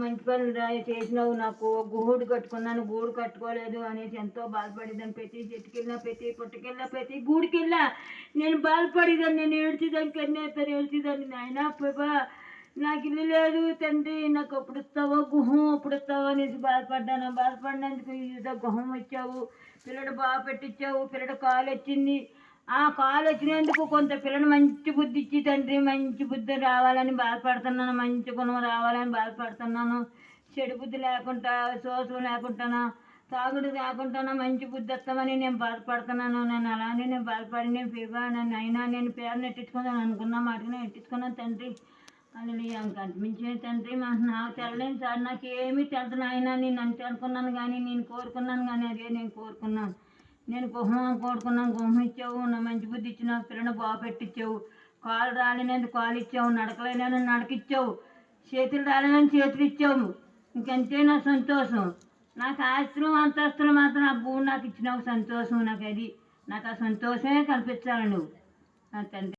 మంచి పనులు రా చేసినావు నాకు. గూడు కట్టుకున్నాను గూడు కట్టుకోలేదు అనేసి ఎంతో బాధపడేదాన్ని. ప్రతి చెట్టుకెళ్ళినా ప్రతి పుట్టకెళ్ళినా ప్రతి గూడికెళ్ళా నేను బాధపడేదాన్ని. నేను ఏడ్చేదాన్ని కన్నేస్తాను ఏడ్చేదాన్ని. నాయన ప్రభా నాకు ఇల్లు లేదు తండ్రి నాకు అప్పుడు ఇస్తావో గుహం అప్పుడు ఇస్తావో అనేసి బాధపడ్డాను. బాధపడినందుకు ఇదో గుహం వచ్చావు. పిల్లడు బాగా పెట్టించావు పిల్లడు కాలు వచ్చింది ఆ కాలు వచ్చినందుకు కొంత పిల్లని మంచి బుద్ధి ఇచ్చి తండ్రి మంచి బుద్ధి రావాలని బాధపడుతున్నాను మంచి గుణం రావాలని బాధపడుతున్నాను. చెడు బుద్ధి లేకుండా శోషం లేకుండా తాగుడు లేకుండా మంచి బుద్ధి వస్తామని నేను బాధపడుతున్నాను. నేను అలానే నేను బాధపడి నేను ఫీవా నన్ను అయినా నేను పేరు నెట్టించుకుందాను అనుకున్నా మాటగా నెట్టించుకున్నాను తండ్రి. అని కనిపించిన తండ్రి నాకు తెల్లలేదు సార్ నాకు ఏమీ తెలదు నాయన నేను అంతే అనుకున్నాను కానీ నేను కోరుకున్నాను కానీ అదే నేను కోరుకున్నాను. నేను గుహం కోరుకున్నాను గుహం ఇచ్చావు నా మంచి బుద్ధి ఇచ్చినావు పిల్లని బాగా పెట్టించావు కాలు రాలినందు కాలు ఇచ్చావు నడకలేనని నడకిచ్చావు. చేతులు రాలినని చేతులు ఇచ్చావు. ఇంకంతే నా సంతోషం. నాకు ఆశ్రమం అంతస్తులు మాత్రం ఆ భూమి నాకు ఇచ్చినావు సంతోషం నాకు అది. నాకు ఆ సంతోషమే కల్పించాలి నువ్వు. నా తండ్రి